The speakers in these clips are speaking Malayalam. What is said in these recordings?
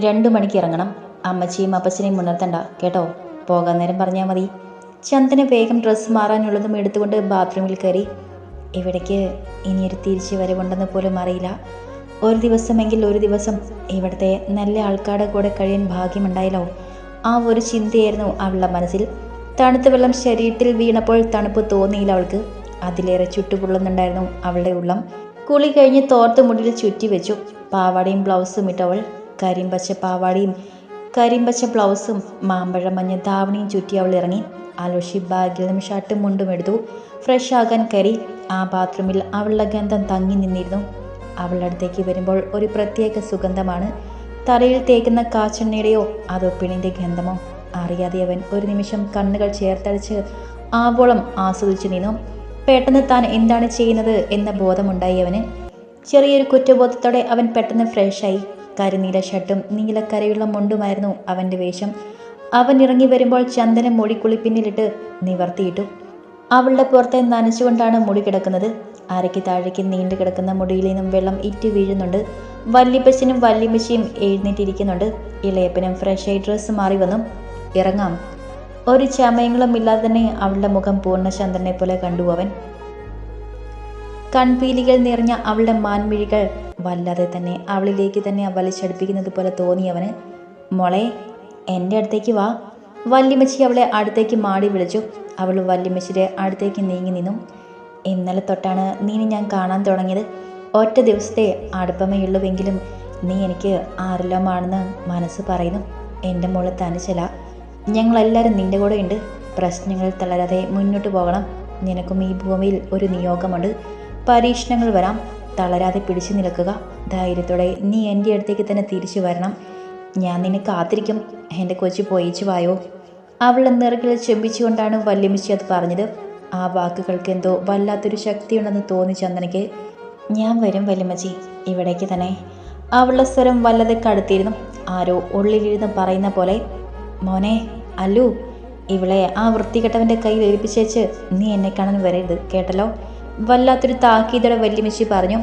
രണ്ടു മണിക്ക് ഇറങ്ങണം. അമ്മച്ചിയും അപ്പച്ചനെയും ഉണർത്തണ്ട കേട്ടോ? പോകാൻ നേരം പറഞ്ഞാൽ മതി. ചന്ദന വേഗം ഡ്രസ്സ് മാറാനുള്ളതും എടുത്തുകൊണ്ട് ബാത്റൂമിൽ കയറി. ഇവിടേക്ക് ഇനിയൊരു തിരിച്ചു വരവുണ്ടെന്ന് പോലും അറിയില്ല. ഒരു ദിവസമെങ്കിൽ ഒരു ദിവസം ഇവിടുത്തെ നല്ല ആൾക്കാരുടെ കൂടെ കഴിയാൻ ഭാഗ്യമുണ്ടായല്ലോ. ആ ഒരു ചിന്തയായിരുന്നു അവളുടെ മനസ്സിൽ. തണുത്ത വെള്ളം ശരീരത്തിൽ വീണപ്പോൾ തണുപ്പ് തോന്നിയില്ല അവൾക്ക്. അതിലേറെ ചുട്ടുപൊള്ളുന്നുണ്ടായിരുന്നു അവളുടെ ഉള്ളം. കുളി കഴിഞ്ഞ് തോർത്ത് മുടിയിൽ ചുറ്റി വെച്ചു പാവാടയും ബ്ലൗസും ഇട്ടവൾ കരിമ്പച്ച പാവാടിയും കരിമ്പച്ച ബ്ലൗസും മാമ്പഴ മഞ്ഞ ധാവണിയും ചുറ്റി അവൾ ഇറങ്ങി. അലോഷി ബാഗിൽ നിന്നും ഷർട്ടും മുണ്ടും എടുത്തു. ഫ്രഷ് ആകാൻ കയറി. ആ ബാത്റൂമിൽ അവളുടെ ഗന്ധം തങ്ങി നിന്നിരുന്നു. അവളുടെ അടുത്തേക്ക് വരുമ്പോൾ ഒരു പ്രത്യേക സുഗന്ധമാണ്. തലയിൽ തേക്കുന്ന കാച്ചെണ്ണയുടെയോ അതോ പിണിന്റെ ഗന്ധമോ? അറിയാതെ അവൻ ഒരു നിമിഷം കണ്ണുകൾ ചേർത്തടിച്ച് ആവോളം ആസ്വദിച്ചു നിന്നു. പെട്ടെന്ന് താൻ എന്താണ് ചെയ്യുന്നത് എന്ന ബോധമുണ്ടായി അവന്. ചെറിയൊരു കുറ്റബോധത്തോടെ അവൻ പെട്ടെന്ന് ഫ്രഷായി. കരിനീല ഷർട്ടും നീലക്കരയുള്ള മുണ്ടുമായിരുന്നു അവന്റെ വേഷം. അവൻ ഇറങ്ങി വരുമ്പോൾ ചന്ദനം മുടി കുളിപ്പിന്നിലിട്ട് നിവർത്തിയിട്ടു. അവളുടെ പുറത്തെ നനച്ചുകൊണ്ടാണ് മുടി കിടക്കുന്നത്. അരയ്ക്ക് താഴേക്ക് നീണ്ടു കിടക്കുന്ന മുടിയിൽ നിന്നും വെള്ളം ഇറ്റ് വീഴുന്നുണ്ട്. വല്യപ്പച്ചനും വല്യമ്മച്ചിയും എഴുന്നേറ്റിരിക്കുന്നുണ്ട്. ഇളയപ്പനും ഫ്രഷായി ഡ്രസ്സ് മാറി വന്നു. ഇറങ്ങാം. ഒരു ചമയങ്ങളും ഇല്ലാതെ തന്നെ അവളുടെ മുഖം പൂർണചന്ദ്രനെ പോലെ കണ്ടു അവൻ. കൺപീലികൾ നിറഞ്ഞ അവളുടെ മാൻമിഴികൾ വല്ലാതെ തന്നെ അവളിലേക്ക് തന്നെ വലിച്ചടുപ്പിക്കുന്നത് പോലെ തോന്നിയവന് മോളെ എന്റെ അടുത്തേക്ക് വാ. വല്യമ്മച്ചി അവളെ അടുത്തേക്ക് മാടി വിളിച്ചു. അവൾ വല്യമ്മച്ചിയുടെ അടുത്തേക്ക് നീങ്ങി നിന്നു. ഇന്നലെ തൊട്ടാണ് നീനെ ഞാൻ കാണാൻ തുടങ്ങിയത്. ഒറ്റ ദിവസത്തെ അടുപ്പമേയുള്ളൂവെങ്കിലും നീ എനിക്ക് ആരെല്ലാമാണെന്ന് മനസ്സ് പറയുന്നു. എന്റെ മോൾ തനിച്ചല ഞങ്ങളെല്ലാവരും നിന്റെ കൂടെ ഉണ്ട്. പ്രശ്നങ്ങൾ തളരാതെ മുന്നോട്ട് പോകണം. നിനക്കും ഈ ഭൂമിയിൽ ഒരു നിയോഗമുണ്ട്. പരീക്ഷണങ്ങൾ വരാം. തളരാതെ പിടിച്ചു നിൽക്കുക. ധൈര്യത്തോടെ നീ എന്റെ അടുത്തേക്ക് തന്നെ തിരിച്ചു വരണം. ഞാൻ നിന്നെ കാത്തിരിക്കും. എന്റെ കൊച്ചു പോയിച്ചു വായോ. അവൾ നിറകിൽ ചെമ്പിച്ചുകൊണ്ടാണ് വല്യമിച്ചി അത് പറഞ്ഞത്. ആ വാക്കുകൾക്ക് എന്തോ വല്ലാത്തൊരു ശക്തിയുണ്ടെന്ന് തോന്നി ചന്ദനയ്ക്ക്. ഞാൻ വരും വല്യമ്മച്ചി. ഇവിടേക്ക് തന്നെ. അവളുടെ സ്വരം വല്ലതെ കടുത്തിരുന്നു. ആരോ ഉള്ളിലിരുന്ന് പറയുന്ന പോലെ മോനെ അല്ലു ഇവളെ ആ വൃത്തികെട്ടവന്റെ കയ്യിൽ ഏൽപ്പിച്ചേച്ച് നീ എന്നെ കാണാൻ വരരുത് കേട്ടല്ലോ? വല്ലാത്തൊരു താക്കീതോടെ വല്യമ്മച്ചി പറഞ്ഞു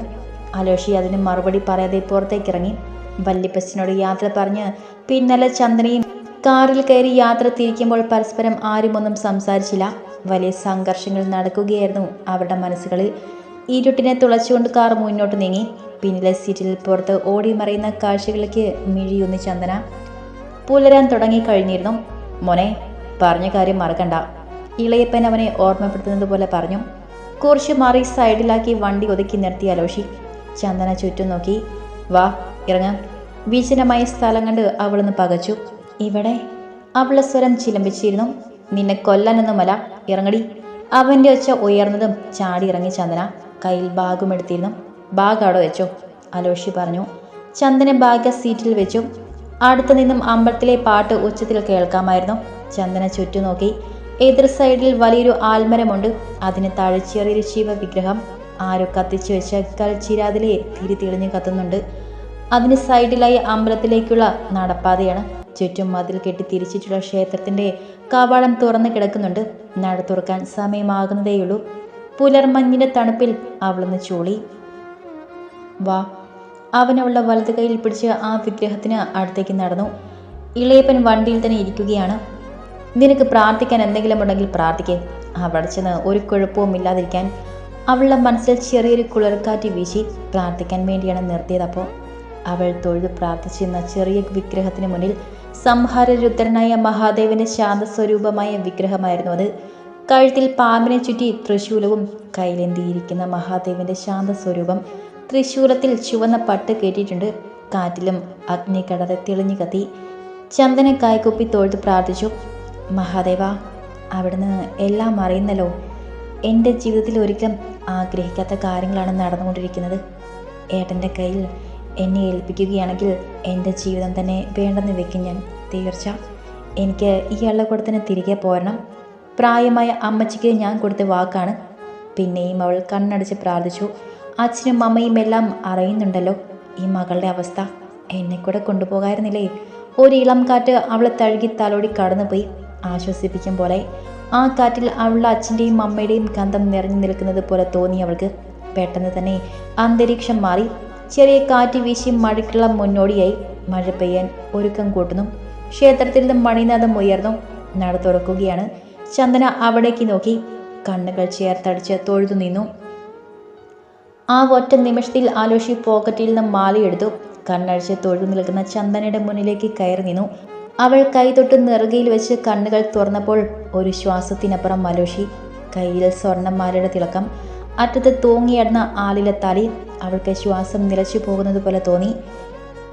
അലോഷി അതിന് മറുപടി പറയാതെ പുറത്തേക്കിറങ്ങി. വല്യപ്പച്ചനോട് യാത്ര പറഞ്ഞ് പിന്നലെ ചന്ദ്രനെയും കാറിൽ കയറി യാത്ര തിരിക്കുമ്പോൾ പരസ്പരം ആരുമൊന്നും സംസാരിച്ചില്ല. വലിയ സംഘർഷങ്ങൾ നടക്കുകയായിരുന്നു അവരുടെ മനസ്സുകളിൽ. ഇരുട്ടിനെ തുളച്ചുകൊണ്ട് കാർ മുന്നോട്ട് നീങ്ങി. പിന്നിലെ സീറ്റിൽ പുറത്ത് ഓടി മറയുന്ന കാഴ്ചകളിലേക്ക് മിഴിയൊന്ന് ചന്ദന. പുലരാൻ തുടങ്ങി കഴിഞ്ഞിരുന്നു. മോനെ പറഞ്ഞ കാര്യം മറക്കണ്ട. ഇളയപ്പൻ അവനെ ഓർമ്മപ്പെടുത്തുന്നത് പോലെ പറഞ്ഞു. കുറച്ച് മാറി സൈഡിലാക്കി വണ്ടി ഒതുക്കി നിർത്തി അലോഷി. ചന്ദന ചുറ്റും നോക്കി. വാ ഇറങ്ങാം. വിജനമായ സ്ഥലം കണ്ട് അവളൊന്ന് പകച്ചു. ഇവിടെ? അവളെ സ്വരം ചിലമ്പിച്ചിരുന്നു. നിന്നെ കൊല്ലാനൊന്നുമല്ല ഇറങ്ങടി. അവന്റെ ഒച്ച ഉയർന്നതും ചാടി ഇറങ്ങി ചന്ദന. കയ്യിൽ ബാഗും എടുത്തിരുന്നു. ബാഗ് അവിടെ വെച്ചോ അലോഷി പറഞ്ഞു. ചന്ദന ബാഗ് സീറ്റിൽ വെച്ചു. അടുത്തു നിന്നും അമ്പലത്തിലെ പാട്ട് ഉച്ചത്തിൽ കേൾക്കാമായിരുന്നു. ചന്ദന ചുറ്റും നോക്കി. എതിർ സൈഡിൽ വലിയൊരു ആൽമരമുണ്ട്. അതിന് താഴെ ചെറിയൊരു ശിവ വിഗ്രഹം ആരോ കത്തിച്ചു വെച്ച കൽച്ചിരാതിലെ തിരി തെളിഞ്ഞ് കത്തുന്നുണ്ട്. അതിന് സൈഡിലായി അമ്പലത്തിലേക്കുള്ള നടപ്പാതയാണ്. ചുറ്റും മതിൽ കെട്ടി തിരിച്ചിട്ടുള്ള ക്ഷേത്രത്തിന്റെ കവാടം തുറന്നു കിടക്കുന്നുണ്ട്. നട തുറക്കാൻ സമയമാകുന്നതേയുള്ളൂ. പുലർമഞ്ഞിന്റെ തണുപ്പിൽ അവളൊന്ന് ചൂളി. വാ. അവനവളുടെ വലത് കൈയിൽ പിടിച്ച് ആ വിഗ്രഹത്തിന് അടുത്തേക്ക് നടന്നു. ഇളയപ്പൻ വണ്ടിയിൽ തന്നെ ഇരിക്കുകയാണ്. നിനക്ക് പ്രാർത്ഥിക്കാൻ എന്തെങ്കിലും ഉണ്ടെങ്കിൽ പ്രാർത്ഥിക്കേ. അവിടെ ചെന്ന് ഒരു കുഴപ്പവും ഇല്ലാതിരിക്കാൻ അവളുടെ മനസ്സിൽ ചെറിയൊരു കുളിർക്കാറ്റ് വീശി പ്രാർത്ഥിക്കാൻ വേണ്ടിയാണ് നിർത്തിയതപ്പോൾ അവൾ തൊഴുത് പ്രാർത്ഥിച്ചിരുന്ന ചെറിയ വിഗ്രഹത്തിന് മുന്നിൽ സംഹാരരുദ്രനായ മഹാദേവന്റെ ശാന്തസ്വരൂപമായ വിഗ്രഹമായിരുന്നു അത്. കഴുത്തിൽ പാമ്പിനെ ചുറ്റി തൃശൂലവും കയ്യിലെന്തിയിരിക്കുന്ന മഹാദേവന്റെ ശാന്തസ്വരൂപം തൃശൂലത്തിൽ ചുവന്ന പട്ട് കേട്ടിട്ടുണ്ട് കാറ്റിലും അഗ്നി കടതെ തെളിഞ്ഞു കത്തി. ചന്ദന കായ്ക്കുപ്പി തൊഴുത് പ്രാർത്ഥിച്ചു. മഹാദേവ അവിടുന്ന് എല്ലാം അറിയുന്നല്ലോ. എന്റെ ജീവിതത്തിൽ ഒരിക്കലും ആഗ്രഹിക്കാത്ത കാര്യങ്ങളാണ് നടന്നുകൊണ്ടിരിക്കുന്നത്. ഏട്ടന്റെ കയ്യിൽ എന്നെ ഏൽപ്പിക്കുകയാണെങ്കിൽ എന്റെ ജീവിതം തന്നെ വേണ്ടെന്ന് വെക്കും ഞാൻ തീർച്ച. എനിക്ക് ഈ തന്നെ തിരികെ പോരണം. പ്രായമായ അമ്മച്ചിക്ക് ഞാൻ കൊടുത്ത വാക്കാണ്. പിന്നെയും അവൾ കണ്ണടച്ച് പ്രാർത്ഥിച്ചു. അച്ഛനും അമ്മയും എല്ലാം അറിയുന്നുണ്ടല്ലോ ഈ മകളുടെ അവസ്ഥ. എന്നെ കൂടെ കൊണ്ടുപോകായിരുന്നില്ലേ? ഒരു ഇളം കാറ്റ് അവളെ തഴുകി തലോടി കടന്നുപോയി. ആശ്വസിപ്പിക്കും പോലെ ആ കാറ്റിൽ അവളുടെ അച്ഛന്റെയും അമ്മയുടെയും ഗന്ധം നിറഞ്ഞു നിൽക്കുന്നത് പോലെ തോന്നി അവൾക്ക്. പെട്ടെന്ന് തന്നെ അന്തരീക്ഷം മാറി. ചെറിയ കാറ്റ് വീശി മഴയ്ക്കുള്ള മുന്നോടിയായി മഴ പെയ്യാൻ ഒരുക്കം കൂട്ടുന്നു. ക്ഷേത്രത്തിൽ നിന്ന് മണിനാഥം ഉയർന്നു നട തുറക്കുകയാണ്. ചന്ദന അവിടേക്ക് നോക്കി കണ്ണുകൾ ചേർത്തടിച്ച് തൊഴുതു നിന്നു. ആ ഒറ്റ നിമിഷത്തിൽ ആലോഷി പോക്കറ്റിൽ നിന്ന് മാലയെടുത്തു. കണ്ണഴിച്ച് തൊഴുതു നിൽക്കുന്ന ചന്ദനയുടെ മുന്നിലേക്ക് കയറി നിന്നു. അവൾ കൈതൊട്ട് നെറുകയിൽ വെച്ച് കണ്ണുകൾ തുറന്നപ്പോൾ ഒരു ശ്വാസത്തിനപ്പുറം മലോഷി കയ്യിൽ സ്വർണമാലയുടെ തിളക്കം അറ്റത്ത് തൂങ്ങിയടന്ന ആളിലെ തലി അവൾക്ക് ശ്വാസം നിലച്ചു പോകുന്നത് പോലെ തോന്നി.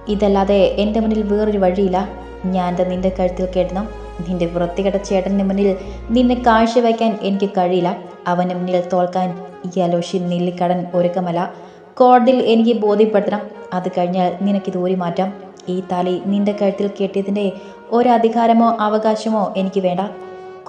ഇതല്ലാതെ എന്റെ മുന്നിൽ വേറൊരു വഴിയില്ല. ഞാൻ നിന്റെ കഴുത്തിൽ കേട്ടണം നിന്റെ വൃത്തികെട്ട ചേട്ടന്റെ മുന്നിൽ നിന്നെ കാഴ്ചവെക്കാൻ എനിക്ക് കഴിയില്ല. അവന്റെ മുന്നിൽ തോൽക്കാൻ ഈ അലോഷി നെല്ലിക്കടൻ ഒരുക്കമല്ല. കോടതിയിൽ എനിക്ക് ബോധ്യപ്പെടുത്തണം. അത് കഴിഞ്ഞാൽ നിനക്കിത് ഊരി മാറ്റാം ഈ താലി നിന്റെ കഴുത്തിൽ കെട്ടിയതിന്റെ ഒരധികാരമോ അവകാശമോ എനിക്ക് വേണ്ട.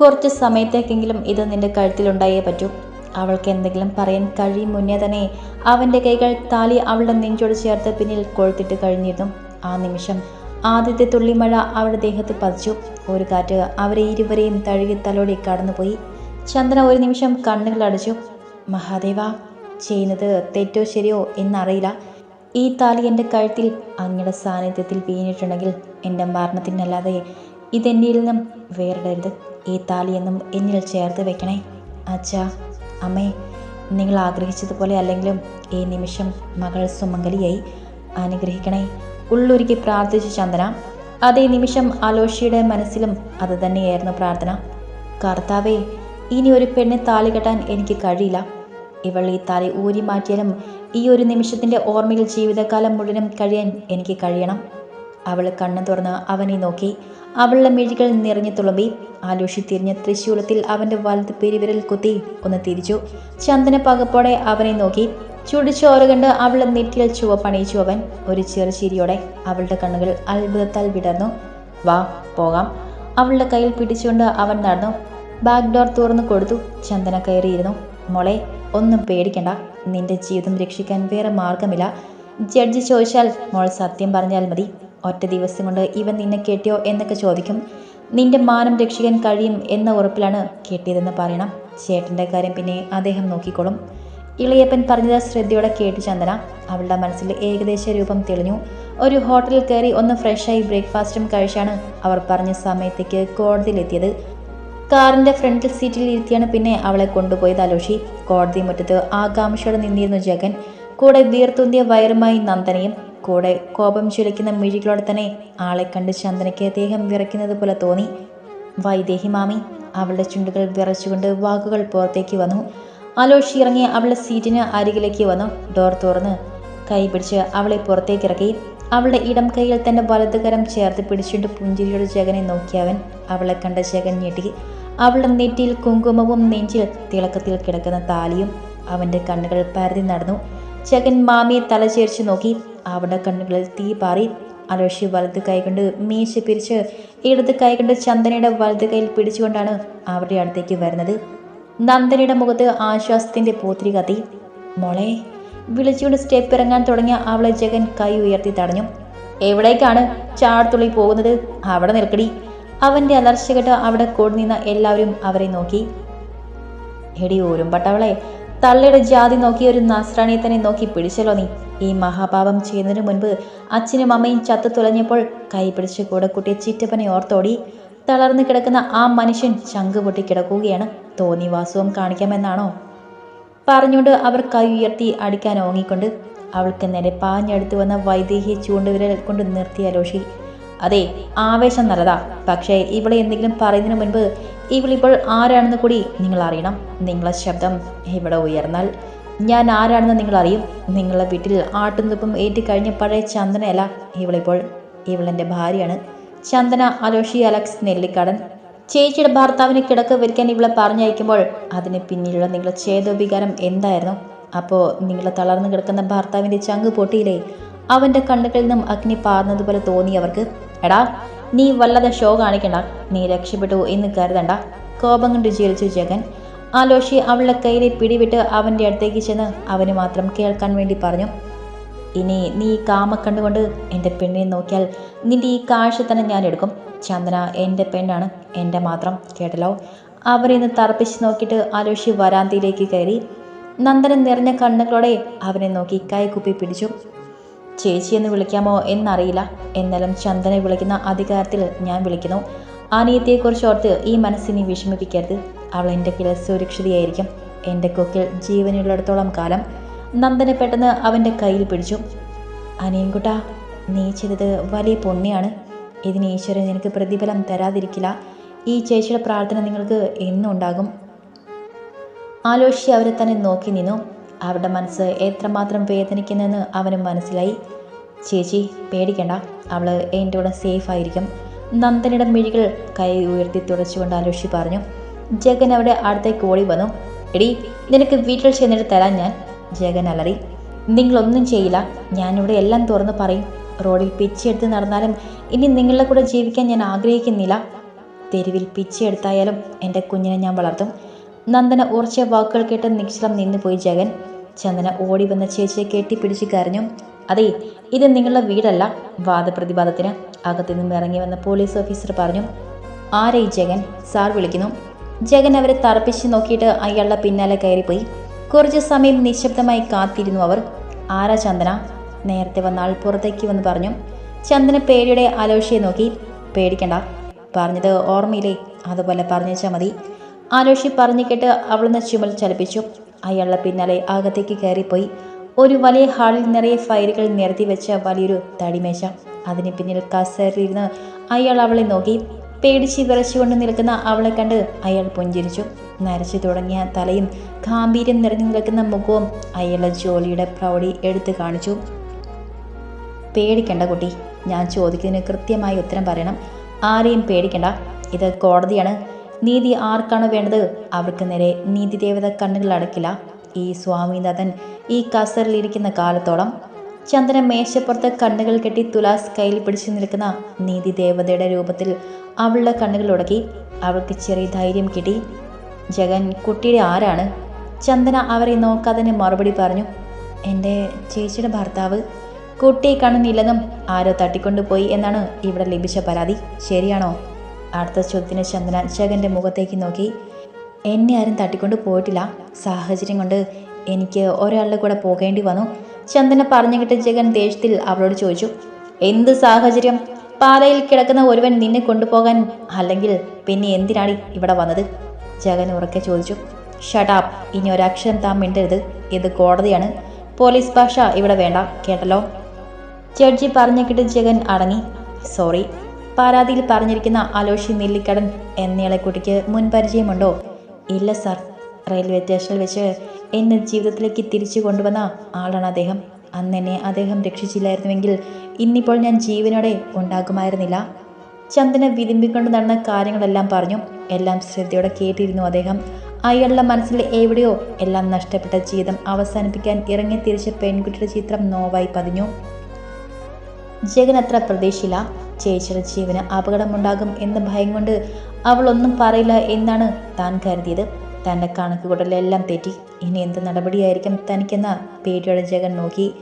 കുറച്ച് സമയത്തേക്കെങ്കിലും ഇത് നിന്റെ കഴുത്തിലുണ്ടായേ പറ്റൂ. അവൾക്ക് എന്തെങ്കിലും പറയാൻ കഴിയും മുന്നേ തന്നെ അവന്റെ കൈകൾ താലി അവളുടെ നെഞ്ചോട് ചേർത്ത് പിന്നിൽ കൊഴുത്തിട്ട് കഴിഞ്ഞിരുന്നു. ആ നിമിഷം ആദ്യത്തെ തുള്ളിമഴ അവളുടെ ദേഹത്ത് പതിച്ചു. ഒരു കാറ്റ് അവരെ ഇരുവരെയും തഴുകി തലോടി കടന്നുപോയി. ചന്ദ്രൻ ഒരു നിമിഷം കണ്ണുകൾ അടച്ചു. മഹാദേവ ചെയ്യുന്നത് തെറ്റോ ശരിയോ എന്നറിയില്ല. ഈ താലി എന്റെ കഴുത്തിൽ അങ്ങയുടെ സാന്നിധ്യത്തിൽ വീണിട്ടുണ്ടെങ്കിൽ എന്റെ മരണത്തിനല്ലാതെ ഇതെന്നിൽ നിന്നും വേറിടരുത്. ഈ താലി എന്നും എന്നിൽ ചേർത്ത് വെക്കണേ. അച്ഛാ അമ്മേ നിങ്ങൾ ആഗ്രഹിച്ചതുപോലെ അല്ലെങ്കിലും ഈ നിമിഷം മകൾ സുമംഗലിയായി. അനുഗ്രഹിക്കണേ. ഉള്ളൊരുക്കി പ്രാർത്ഥിച്ച ചന്ദന. അതേ നിമിഷം അലോഷിയുടെ മനസ്സിലും അത് തന്നെയായിരുന്നു പ്രാർത്ഥന. കർത്താവേ ഇനി ഒരു പെണ്ണെ താലി കെട്ടാൻ എനിക്ക് കഴിയില്ല. ഇവൾ ഈ താലി ഊരി മാറ്റിയാലും ഈ ഒരു നിമിഷത്തിന്റെ ഓർമ്മയിൽ ജീവിതകാലം മുഴുവനും കഴിയാൻ എനിക്ക് കഴിയണം. അവൾ കണ്ണു തുറന്ന് അവനെ നോക്കി. അവളുടെ മിഴികൾ നിറഞ്ഞു തുളുമ്പി. ആലോഷി തിരിഞ്ഞ തൃശൂലത്തിൽ അവന്റെ വലത് പെരുവിരൽ കുത്തി ഒന്ന് തിരിച്ചു. ചന്ദന പകപ്പോടെ അവനെ നോക്കി. ചുടിച്ചോറ് കണ്ട് അവളുടെ നെറ്റിയിൽ ചുവപ്പണിയിച്ചു അവൻ. ഒരു ചെറു ചിരിയോടെ അവളുടെ കണ്ണുകൾ അത്ഭുതത്താൽ വിടർന്നു. വാ പോകാം. അവളുടെ കയ്യിൽ പിടിച്ചുകൊണ്ട് അവൻ നടന്നു. ബാക്ക് ഡോർ തുറന്നു കൊടുത്തു. ചന്ദന കയറിയിരുന്നു. മോളെ ഒന്നും പേടിക്കണ്ട. നിന്റെ ജീവിതം രക്ഷിക്കാൻ വേറെ മാർഗമില്ല. ജഡ്ജി ചോദിച്ചാൽ മോൾ സത്യം പറഞ്ഞാൽ മതി. ഒറ്റ ദിവസം കൊണ്ട് ഇവൻ നിന്നെ കെട്ടിയോ എന്നൊക്കെ ചോദിക്കും. നിന്റെ മാനം രക്ഷിക്കാൻ കഴിയും എന്ന ഉറപ്പിലാണ് കെട്ടിയതെന്ന് പറയണം. ചേട്ടന്റെ കാര്യം പിന്നെ അദ്ദേഹം നോക്കിക്കോളും. ഇളയപ്പൻ പറഞ്ഞത് ശ്രദ്ധയോടെ കേട്ടു ചന്ദന. അവളുടെ മനസ്സിൽ ഏകദേശ രൂപം തെളിഞ്ഞു. ഒരു ഹോട്ടലിൽ കയറി ഒന്ന് ഫ്രഷായി ബ്രേക്ക്ഫാസ്റ്റും കഴിച്ചാണ് അവർ പറഞ്ഞ സമയത്തേക്ക് കോടതിയിലെത്തിയത്. കാറിന്റെ ഫ്രണ്ടിൽ സീറ്റിൽ ഇരുത്തിയാണ് പിന്നെ അവളെ കൊണ്ടുപോയത് അലോഷി. കോടതി മുറ്റത്ത് ആകാംക്ഷയോടെ നിന്നിരുന്നു ജഗൻ. കൂടെ വീർത്തുന്തിയ വയറുമായി നന്ദനയും കൂടെ കോപം ചുലയ്ക്കുന്ന മിഴികളോടെ തന്നെ ആളെ കണ്ട് ചന്ദനയ്ക്ക് ദേഹം വിറയ്ക്കുന്നത് പോലെ തോന്നി. വൈദേഹി മാമി. അവളുടെ ചുണ്ടുകൾ വിറച്ചുകൊണ്ട് വാക്കുകൾ പുറത്തേക്ക് വന്നു. അലോഷി ഇറങ്ങി അവളുടെ സീറ്റിന് അരികിലേക്ക് വന്നു. ഡോർ തുറന്ന് കൈ പിടിച്ച് അവളെ പുറത്തേക്ക് ഇറക്കി. അവളുടെ ഇടം കൈയിൽ തന്റെ വലതുകരം ചേർത്ത് പിടിച്ചുകൊണ്ട് പുഞ്ചിരിയോട് ജഗനെ നോക്കിയവൻ അവളെ കണ്ട ജഗൻ ഞെട്ടി. അവളുടെ നെറ്റിയിൽ കുങ്കുമവും നെഞ്ചിൽ തിളക്കത്തിൽ കിടക്കുന്ന താലിയും അവന്റെ കണ്ണുകൾ പരതി നടന്നു. ചകൻ മാമിയെ തലചേരിച്ചു നോക്കി. അവളുടെ കണ്ണുകളിൽ തീ പാറി. അലോഷി വലത് കൈകൊണ്ട് മീശ പിരിച്ച് ഇടത് കൈകൊണ്ട് ചന്ദനയുടെ വലത് കൈയിൽ പിടിച്ചുകൊണ്ടാണ് അവരുടെ അടുത്തേക്ക് വരുന്നത്. നന്ദനയുടെ മുഖത്ത് ആശ്വാസത്തിന്റെ പൂത്തിരി കത്തി. മോളെ വിളിച്ചുകൊണ്ട് സ്റ്റെപ്പ് ഇറങ്ങാൻ തുടങ്ങിയ അവളെ ജഗൻ കൈ ഉയർത്തി തടഞ്ഞു. എവിടേക്കാണ് ചാടത്തുള്ളി പോകുന്നത്? അവിടെ നിൽക്കടി. അവന്റെ അലർച്ച അവിടെ കൂടി നിന്ന എല്ലാവരും അവരെ നോക്കി. എടി ഊരുമ്പട്ടവളെ തള്ളയുടെ ജാതി നോക്കി ഒരു നസ്രാണിയെ തന്നെ നോക്കി പിടിച്ചല്ലോ നീ. ഈ മഹാപാപം ചെയ്യുന്നതിന് മുൻപ് അച്ഛനും അമ്മയും ചത്തു തുലഞ്ഞപ്പോൾ കൈ പിടിച്ച് കൂടെ കുട്ടിയെ ചിറ്റപ്പനെ ഓർത്തോടി. തളർന്നു കിടക്കുന്ന ആ മനുഷ്യൻ ചങ്ക് പൊട്ടി കിടക്കുകയാണ്. തോന്നി വാസവും കാണിക്കാമെന്നാണോ? പറഞ്ഞുകൊണ്ട് അവർ കൈ ഉയർത്തി അടിക്കാൻ ഓങ്ങിക്കൊണ്ട് അവൾക്ക് നേരെ പാഞ്ഞടുത്ത് വന്ന വൈദേഹിയെ ചൂണ്ടുവിരൽ കൊണ്ട് നിർത്തിയ ലോഷി അതെ ആവേശം നല്ലതാ. പക്ഷേ ഇവിടെ എന്തെങ്കിലും പറയുന്നതിന് മുൻപ് ഇവളിപ്പോൾ ആരാണെന്ന് കൂടി നിങ്ങൾ അറിയണം. നിങ്ങളെ ശബ്ദം ഇവിടെ ഉയർന്നാൽ ഞാൻ ആരാണെന്ന് നിങ്ങൾ അറിയും. നിങ്ങളെ വീട്ടിൽ ആട്ടുനിപ്പം ഏറ്റി കഴിഞ്ഞ പഴയ ചന്ദനയല്ല ഇവളിപ്പോൾ. ഇവളെന്റെ ഭാര്യയാണ്. ചന്ദന അലോഷി അലക്സ് നെല്ലിക്കാടൻ. ചേച്ചിയുടെ ഭർത്താവിനെ കിടക്ക വരിക്കാൻ ഇവളെ പറഞ്ഞയക്കുമ്പോൾ അതിന് പിന്നിലുള്ള നിങ്ങളുടെ ഛേദോപികാരം എന്തായിരുന്നു? അപ്പോൾ നിങ്ങളെ തളർന്നു കിടക്കുന്ന ഭർത്താവിന്റെ ചങ്ക് പൊട്ടിയില്ലേ? അവന്റെ കണ്ണുകളിൽ നിന്നും അഗ്നി പാർന്നതുപോലെ തോന്നി അവർക്ക്. എടാ നീ വല്ലാതെ ഷോ കാണിക്കണ്ട. നീ രക്ഷപ്പെട്ടു എന്ന് കരുതണ്ട. കോപം കൊണ്ട് ജീവിച്ചു ജഗൻ. ആലോഷി അവളുടെ കയ്യിലെ പിടിവിട്ട് അവന്റെ അടുത്തേക്ക് ചെന്ന് അവന് മാത്രം കേൾക്കാൻ വേണ്ടി പറഞ്ഞു. ഇനി നീ കാമ കണ്ടുകൊണ്ട് എന്റെ പെണ്ണിനെ നോക്കിയാൽ നിന്റെ ഈ കാഴ്ച തന്നെ ഞാൻ എടുക്കും. ചന്ദന എന്റെ പെണ്ണാണ് എന്റെ മാത്രം. കേട്ടല്ലോ? അവരെ ഒന്ന് തറപ്പിച്ച് നോക്കിയിട്ട് ആലോഷി വരാന്തയിലേക്ക് കയറി. നന്ദനൻ നിറഞ്ഞ കണ്ണുകളോടെ അവനെ നോക്കി കൈകുപ്പി പിടിച്ചു. ചേച്ചി എന്ന് വിളിക്കാമോ എന്നറിയില്ല. എന്നാലും ചന്ദനെ വിളിക്കുന്ന അധികാരത്തിൽ ഞാൻ വിളിക്കുന്നു. അനിയത്തിയെക്കുറിച്ച് ഓർത്ത് ഈ മനസ്സിനെ വിഷമിപ്പിക്കരുത്. അവൾ എന്റെ കീഴിൽ സുരക്ഷിതയായിരിക്കും. എന്റെ കൊക്കിൽ ജീവനുള്ളിടത്തോളം കാലം നന്ദനെ പെട്ടെന്ന് അവന്റെ കയ്യിൽ പിടിച്ചു. അനിയൻകുട്ട നീ ചെയ്തത് വലിയ പുണ്യാണ്. ഇതിന് ഈശ്വരൻ നിനക്ക് പ്രതിഫലം തരാതിരിക്കില്ല. ഈ ചേച്ചിയുടെ പ്രാർത്ഥന നിങ്ങൾക്ക് എന്നും ഉണ്ടാകും ആലോചിച്ച് അവരെ തന്നെ നോക്കി നിന്നു. അവരുടെ മനസ്സ് എത്രമാത്രം വേദനിക്കുന്നെന്ന് അവനും മനസ്സിലായി. ചേച്ചി പേടിക്കണ്ട. അവൾ എന്റെ കൂടെ സേഫ് ആയിരിക്കും. നന്ദനയുടെ മിഴികൾ കൈ ഉയർത്തി തുടച്ചുകൊണ്ട് അലോഷി പറഞ്ഞു ജഗൻ അവിടെ അടുത്തേക്ക് ഓടി വന്നു. എടി നിനക്ക് വീട്ടിൽ ചെന്നിട്ട് തരാം ഞാൻ. ജഗൻ അലറി നിങ്ങളൊന്നും ചെയ്യില്ല. ഞാനിവിടെ എല്ലാം തുറന്ന് പറയും. റോഡിൽ പിച്ചെടുത്ത് നടന്നാലും ഇനി നിങ്ങളുടെ കൂടെ ജീവിക്കാൻ ഞാൻ ആഗ്രഹിക്കുന്നില്ല. തെരുവിൽ പിച്ചെടുത്തായാലും എന്റെ കുഞ്ഞിനെ ഞാൻ വളർത്തും. നന്ദന ഉറച്ച വാക്കുകൾ കേട്ട് നിശ്ചലം നിന്നുപോയി ജഗൻ. ചന്ദന ഓടി വന്ന ചേച്ചിയെ കെട്ടിപ്പിടിച്ച് കരഞ്ഞു. അതെ ഇത് നിങ്ങളുടെ വീടല്ല വാദപ്രതിവാദത്തിന്. അകത്തു നിന്നും ഇറങ്ങി വന്ന പോലീസ് ഓഫീസർ പറഞ്ഞു ആരേ ജഗൻ? സാർ വിളിക്കുന്നു. ജഗൻ അവരെ തറപ്പിച്ച് നോക്കിയിട്ട് അയാളുടെ പിന്നാലെ കയറിപ്പോയി. കുറച്ച് സമയം നിശബ്ദമായി കാത്തിരുന്നു അവർ. ആരാ ചന്ദന? നേരത്തെ വന്ന ആൾ പുറത്തേക്ക് വന്ന് പറഞ്ഞു. ചന്ദന പേടിയുടെ അലോഷയെ നോക്കി. പേടിക്കണ്ട പറഞ്ഞത് ഓർമ്മയില്ലേ അതുപോലെ പറഞ്ഞേച്ചാൽ മതി. ആലോഷി പറഞ്ഞു കേട്ട് അവളൊന്ന് ചുമൽ ചലിപ്പിച്ചു. അയാളുടെ പിന്നാലെ അകത്തേക്ക് കയറിപ്പോയി. ഒരു വലിയ ഹാളിൽ നിറയെ ഫയലുകൾ നിരത്തി വെച്ച വലിയൊരു തടിമേശ. അതിന് പിന്നിൽ കസേറിയിരുന്ന് അയാൾ അവളെ നോക്കി. പേടിച്ച് വിറച്ചുകൊണ്ട് നിൽക്കുന്ന അവളെ കണ്ട് അയാൾ പുഞ്ചിരിച്ചു. നരച്ചു തുടങ്ങിയ തലയും ഗാംഭീര്യം നിറഞ്ഞു നിൽക്കുന്ന മുഖവും അയാളുടെ ജോലിയുടെ പ്രൗഢി എടുത്തു കാണിച്ചു. പേടിക്കണ്ട കുട്ടി. ഞാൻ ചോദിക്കുന്നതിന് കൃത്യമായി ഉത്തരം പറയണം. ആരെയും പേടിക്കണ്ട. ഇത് കോടതിയാണ്. നീതി ആർക്കാണ് വേണ്ടത്? അവർക്ക് നേരെ നീതി ദേവത കണ്ണുകൾ അടക്കില്ല. ഈ സ്വാമിനാഥൻ ഈ കസറിലിരിക്കുന്ന കാലത്തോളം ചന്ദ്രൻ മേശപ്പുറത്ത് കണ്ണുകൾ കെട്ടി തുലാസ് കയ്യിൽ പിടിച്ചു നിൽക്കുന്ന നീതി ദേവതയുടെ രൂപത്തിൽ അവളുടെ കണ്ണുകൾ ഉടക്കി അവൾക്ക് ചെറിയ ധൈര്യം കിട്ടി. ജഗൻ കുട്ടിയുടെ ആരാണ്? ചന്ദന അവരെ നോക്കാതെ മറുപടി പറഞ്ഞു. എന്റെ ചേച്ചിയുടെ ഭർത്താവ്. കുട്ടിയെ കാണുന്നില്ലെന്നും ആരോ തട്ടിക്കൊണ്ടുപോയി എന്നാണ് ഇവിടെ ലഭിച്ച പരാതി. ശരിയാണോ? അടുത്ത ചോദ്യത്തിന് ചന്ദന ജഗന്റെ മുഖത്തേക്ക് നോക്കി. എന്നെ ആരും തട്ടിക്കൊണ്ട് പോയിട്ടില്ല. സാഹചര്യം കൊണ്ട് എനിക്ക് ഒരാളുടെ കൂടെ പോകേണ്ടി വന്നു. ചന്ദന പറഞ്ഞു കിട്ടിയ ജഗൻ ദേഷ്യത്തിൽ അവളോട് ചോദിച്ചു എന്ത് സാഹചര്യം? പാതയിൽ കിടക്കുന്ന ഒരുവൻ നിന്നെ കൊണ്ടുപോകാൻ അല്ലെങ്കിൽ പിന്നെ എന്തിനാണ് ഇവിടെ വന്നത്? ജഗൻ ഉറക്കെ ചോദിച്ചു ഷടാപ് ഇനി ഒരക്ഷരം താൻ മിണ്ടരുത്. ഇത് കോടതിയാണ്. പോലീസ് ഭാഷ ഇവിടെ വേണ്ട. കേട്ടല്ലോ? ജഡ്ജി പറഞ്ഞു കിട്ടിയ ജഗൻ അടങ്ങി സോറി പരാതിയിൽ പറഞ്ഞിരിക്കുന്ന അലോഷി നെല്ലിക്കടൻ എന്നയാളെ കുട്ടിക്ക് മുൻപരിചയമുണ്ടോ ഇല്ല സർ. റെയിൽവേ സ്റ്റേഷനിൽ വെച്ച് എന്നെ ജീവിതത്തിലേക്ക് തിരിച്ചു കൊണ്ടുവന്ന ആളാണ് അദ്ദേഹം. അന്ന് എന്നെ അദ്ദേഹം രക്ഷിച്ചില്ലായിരുന്നുവെങ്കിൽ ഇന്നിപ്പോൾ ഞാൻ ജീവനോടെ ഉണ്ടാകുമായിരുന്നില്ല. ചന്ദന വിതുമ്പിക്കൊണ്ട് നടന്ന കാര്യങ്ങളെല്ലാം പറഞ്ഞു. എല്ലാം ശ്രദ്ധയോടെ കേട്ടിരുന്നു അദ്ദേഹം. അയാളുടെ മനസ്സിൽ എവിടെയോ എല്ലാം നഷ്ടപ്പെട്ട ജീവിതം അവസാനിപ്പിക്കാൻ ഇറങ്ങി തിരിച്ച പെൺകുട്ടിയുടെ ചിത്രം നോവായി പതിഞ്ഞു. ജഗൻ അത്ര പ്രതീക്ഷയില്ല ചേച്ചിയുടെ ജീവന് അപകടമുണ്ടാകും എന്ന ഭയം കൊണ്ട് അവൾ ഒന്നും പറയില്ല എന്നാണ് താൻ കരുതിയത്. തന്റെ കണക്കുകൂട്ടലെല്ലാം തെറ്റി. ഇനി എന്ത് നടപടിയായിരിക്കും തനിക്കെന്ന പേടിയോടെ ജഗൻ നോക്കി.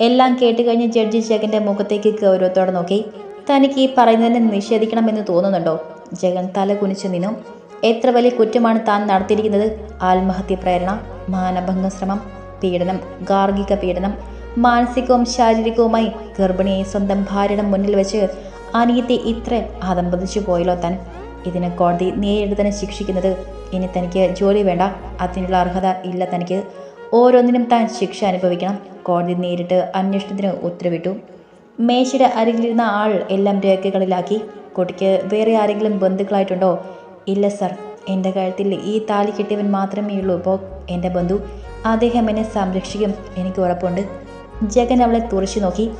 എല്ലാം കേട്ട് കഴിഞ്ഞ് ജഡ്ജി ജഗന്റെ മുഖത്തേക്ക് ഗൗരവത്തോടെ നോക്കി. തനിക്ക് ഈ പറയുന്നതിനെ നിഷേധിക്കണമെന്ന് തോന്നുന്നുണ്ടോ? ജഗൻ തല കുനിച്ചു നിന്നു. എത്ര വലിയ കുറ്റമാണ് താൻ നടത്തിയിരിക്കുന്നത്? ആത്മഹത്യ പ്രേരണ മാനഭംഗ ശ്രമം പീഡനം ഗാർഗിക പീഡനം മാനസികവും ശാരീരികവുമായി ഗർഭിണിയെ സ്വന്തം ഭാര്യയുടെ മുന്നിൽ വെച്ച് അനിയത്തെ ഇത്ര അതമ്പതിച്ചു പോയല്ലോ താൻ. ഇതിന് കോടതി നേരിട്ട് തന്നെ ശിക്ഷിക്കുന്നത് ഇനി തനിക്ക് ജോലി വേണ്ട. അതിനുള്ള അർഹത ഇല്ല തനിക്ക്. ഓരോന്നിനും താൻ ശിക്ഷ അനുഭവിക്കണം. കോടതി നേരിട്ട് അന്വേഷണത്തിന് ഉത്തരവിട്ടു. മേശയുടെ അരികിലിരുന്ന ആൾ എല്ലാം രേഖകളിലാക്കി. കുട്ടിക്ക് വേറെ ആരെങ്കിലും ബന്ധുക്കളായിട്ടുണ്ടോ? ഇല്ല സർ. എന്റെ കഴുത്തിൽ ഈ താലി കെട്ടിയവൻ മാത്രമേ ഉള്ളൂ ഇപ്പോൾ എന്റെ ബന്ധു. അദ്ദേഹം എന്നെ സംരക്ഷിക്കും. എനിക്ക് ഉറപ്പുണ്ട്. ജഗൻ അവളെ തുറച്ചു നോക്കി.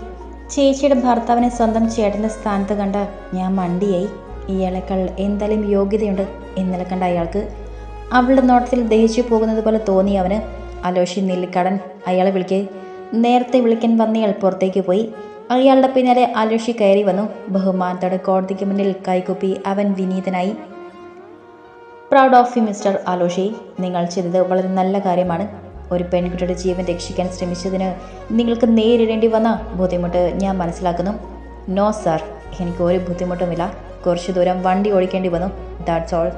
ചേച്ചിയുടെ ഭർത്താവിനെ സ്വന്തം ചേട്ടന്റെ സ്ഥാനത്ത് കണ്ട ഞാൻ മണ്ടിയായി. ഇയാളെക്കാൾ എന്തായാലും യോഗ്യതയുണ്ട് ഇന്നലെ കണ്ട അയാൾക്ക്. അവളുടെ നോട്ടത്തിൽ ദഹിച്ചു പോകുന്നത് പോലെ തോന്നി അവന്. അലോഷി നെല്ലിക്കടൻ അയാളെ വിളിക്കേ. നേരത്തെ വിളിക്കാൻ വന്നയാൾ പുറത്തേക്ക് പോയി. അയാളുടെ പിന്നാലെ അലോഷി കയറി വന്നു. ബഹുമാനത്തോടെ കോടതിക്ക് മുന്നിൽ കൈകുപ്പി അവൻ വിനീതനായി. Proud of you mister Aloshi. നിങ്ങൾ ചെയ്തത് വളരെ നല്ല കാര്യമാണ്. ഒരു പെൺകുട്ടിയുടെ ജീവൻ രക്ഷിക്കാൻ ശ്രമിച്ചതിന് നിങ്ങൾക്ക് നേരിടേണ്ടി വന്ന ബുദ്ധിമുട്ട് ഞാൻ മനസ്സിലാക്കുന്നു. നോ സാർ എനിക്ക് ഒരു ബുദ്ധിമുട്ടുമില്ല. കുറച്ച് ദൂരം വണ്ടി ഓടിക്കേണ്ടി വന്നു. ദാറ്റ്സ് ഓൾ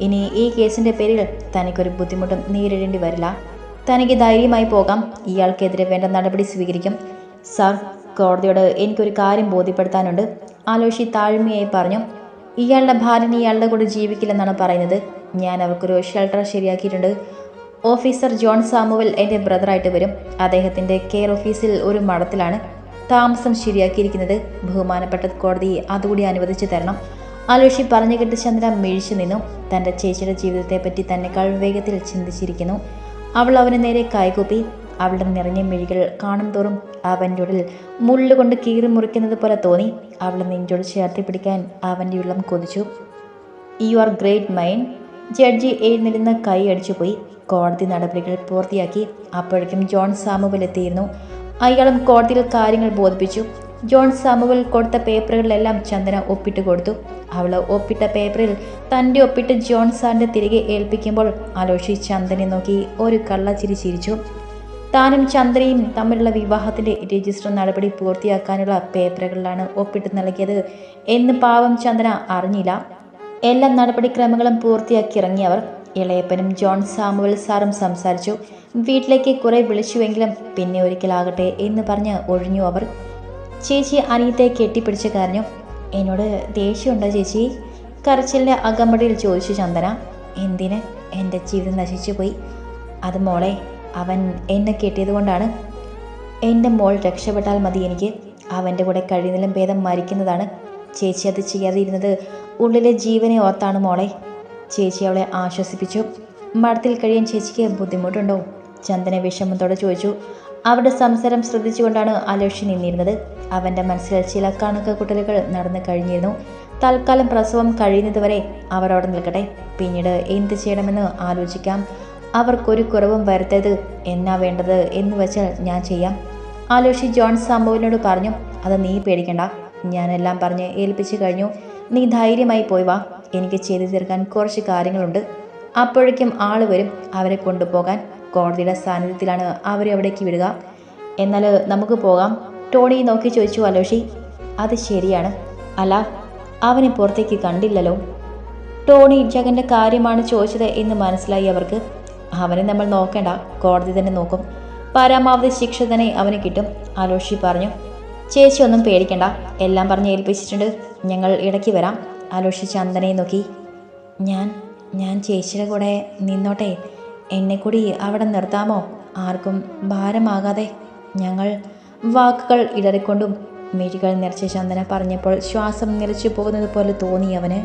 ഇനി ഈ കേസിന്റെ പേരിൽ തനിക്കൊരു ബുദ്ധിമുട്ടും നേരിടേണ്ടി വരില്ല. തനിക്ക് ധൈര്യമായി പോകാം. ഇയാൾക്കെതിരെ വേണ്ട നടപടി സ്വീകരിക്കും. സാർ കോടതിയോട് എനിക്കൊരു കാര്യം ബോധ്യപ്പെടുത്താനുണ്ട്. ആലോഷി താഴ്മയായി പറഞ്ഞു. ഇയാളുടെ ഭാര്യന് ഇയാളുടെ കൂടെ ജീവിക്കില്ലെന്നാണ് പറയുന്നത്. ഞാൻ അവർക്കൊരു ഷെൽട്ടർ ശരിയാക്കിയിട്ടുണ്ട്. ഓഫീസർ ജോൺ സാമുവൽ എന്റെ ബ്രദറായിട്ട് വരും. അദ്ദേഹത്തിന്റെ കെയർ ഓഫീസിൽ ഒരു മഠത്തിലാണ് താമസം ശരിയാക്കിയിരിക്കുന്നത്. ബഹുമാനപ്പെട്ട കോടതി അതുകൂടി അനുവദിച്ചു തരണം. ആലോഷി പറഞ്ഞു കേട്ട് ചന്ദ്ര മിഴിച്ചു നിന്നു. തന്റെ ചേച്ചിയുടെ ജീവിതത്തെപ്പറ്റി തന്നെക്കാൾ വേഗത്തിൽ ചിന്തിച്ചിരിക്കുന്നു. അവൾ അവന് നേരെ കൈകൂപ്പി. അവളുടെ നിറഞ്ഞ മിഴികൾ കാണും തോറും അവന്റെ ഉള്ളിൽ മുള്ളുകൊണ്ട് കീറി മുറിക്കുന്നത് പോലെ തോന്നി. അവളെ നെഞ്ചോട് ചേർത്തി പിടിക്കാൻ അവന്റെ ഉള്ളം കൊതിച്ചു. You are great mind judge എഴുന്നിരുന്ന് കൈ അടിച്ചുപോയി കോടതി നടപടികൾ പൂർത്തിയാക്കി. അപ്പോഴേക്കും ജോൺ സാമുവൽ എത്തിയിരുന്നു. അയാളും കോടതിയിൽ കാര്യങ്ങൾ ബോധിപ്പിച്ചു. ജോൺ സാമുവൽ കൊടുത്ത പേപ്പറുകളിലെല്ലാം ചന്ദന ഒപ്പിട്ട് കൊടുത്തു. അവൾ ഒപ്പിട്ട പേപ്പറിൽ തന്റെ ഒപ്പിട്ട് ജോൺ സാറിന്റെ തിരികെ ഏൽപ്പിക്കുമ്പോൾ അലോഷി ചന്ദനെ നോക്കി ഒരു കള്ളച്ചിരി ചിരിച്ചു. താനും ചന്ദ്രയും തമ്മിലുള്ള വിവാഹത്തിന്റെ രജിസ്റ്റർ നടപടി പൂർത്തിയാക്കാനുള്ള പേപ്പറുകളിലാണ് ഒപ്പിട്ട് നൽകിയത് എന്ന് പാവം ചന്ദന അറിഞ്ഞില്ല. എല്ലാ നടപടിക്രമങ്ങളും പൂർത്തിയാക്കി ഇറങ്ങിയവർ ഇളയപ്പനും ജോൺ സാമുവൽ സാറും സംസാരിച്ചു. വീട്ടിലേക്ക് കുറെ വിളിച്ചുവെങ്കിലും പിന്നെ ഒരിക്കലാകട്ടെ എന്ന് പറഞ്ഞ് ഒഴിഞ്ഞു അവർ. ചേച്ചി അനിയത്തെ കെട്ടിപ്പിടിച്ച് കരഞ്ഞു. എന്നോട് ദേഷ്യമുണ്ടോ ചേച്ചി? കരച്ചിലിന്റെ അകമ്പടിയിൽ ചോദിച്ചു ചന്ദന. എന്തിന്? എന്റെ ജീവിതം നശിച്ചു പോയി. അത് മോളെ അവൻ എന്നെ കെട്ടിയത് കൊണ്ടാണ്. എന്റെ മോൾ രക്ഷപ്പെട്ടാൽ മതി എനിക്ക്. അവന്റെ കൂടെ കഴിയുന്നതിലും ഭേദം മരിക്കുന്നതാണ്. ചേച്ചി അത് ചെയ്യാതിരുന്നത് ഉള്ളിലെ ജീവനെ ഓർത്താണ് മോളെ. ചേച്ചി അവളെ ആശ്വസിപ്പിച്ചു. മഠത്തിൽ കഴിയാൻ ചേച്ചിക്ക് ബുദ്ധിമുട്ടുണ്ടോ? ചന്ദന വിഷമത്തോടെ ചോദിച്ചു. അവരുടെ സംസാരം ശ്രദ്ധിച്ചുകൊണ്ടാണ് അലോഷി നിന്നിരുന്നത്. അവന്റെ മനസ്സിൽ ചില കണക്ക് കുട്ടലുകൾ നടന്നു കഴിഞ്ഞിരുന്നു. തൽക്കാലം പ്രസവം കഴിയുന്നതുവരെ അവർ അവിടെ നിൽക്കട്ടെ. പിന്നീട് എന്ത് ചെയ്യണമെന്ന് ആലോചിക്കാം. അവർക്കൊരു കുറവും വരുത്തരുത്. എന്നാ വേണ്ടത് എന്ന് വെച്ചാൽ ഞാൻ ചെയ്യാം. ആലോഷി ജോൺ സംഭവനോട് പറഞ്ഞു അത് നീ പേടിക്കണ്ട. ഞാനെല്ലാം പറഞ്ഞ് ഏൽപ്പിച്ചു കഴിഞ്ഞു. നീ ധൈര്യമായി പോയി വാ. എനിക്ക് ചെയ്തു തീർക്കാൻ കുറച്ച് കാര്യങ്ങളുണ്ട്. അപ്പോഴേക്കും ആൾ വരും. അവരെ കൊണ്ടുപോകാൻ കോടതിയുടെ സാന്നിധ്യത്തിലാണ് അവരെ അവിടേക്ക് വിടുക. എന്നാൽ നമുക്ക് പോകാം. ടോണി നോക്കി ചോദിച്ചു അലോഷി അത് ശരിയാണ്. അല്ല അവനെ പുറത്തേക്ക് കണ്ടില്ലല്ലോ. ടോണി ജഗന്റെ കാര്യമാണ് ചോദിച്ചത് എന്ന് മനസ്സിലായി അവർക്ക്. അവനെ നമ്മൾ നോക്കേണ്ട. കോടതി തന്നെ നോക്കും. പരമാവധി ശിക്ഷ തന്നെ അവന് കിട്ടും അലോഷി പറഞ്ഞു. ചേച്ചി ഒന്നും പേടിക്കണ്ട. എല്ലാം പറഞ്ഞ് ഏൽപ്പിച്ചിട്ടുണ്ട്. ഞങ്ങൾ ഇടയ്ക്ക് വരാം. ആലോഷിച്ച് അന്തനെ നോക്കി. ഞാൻ ഞാൻ ചേച്ചിയുടെ കൂടെ നിന്നോട്ടെ. എന്നെ കൂടി അവിടെ നിർത്താമോ? ആർക്കും ഭാരമാകാതെ. ഞങ്ങൾ വാക്കുകൾ ഇടറിക്കൊണ്ടും മിഴികൾ നിറച്ച ചന്ദന പറഞ്ഞപ്പോൾ ശ്വാസം നിറച്ചു പോകുന്നത് പോലെ തോന്നി അവന്.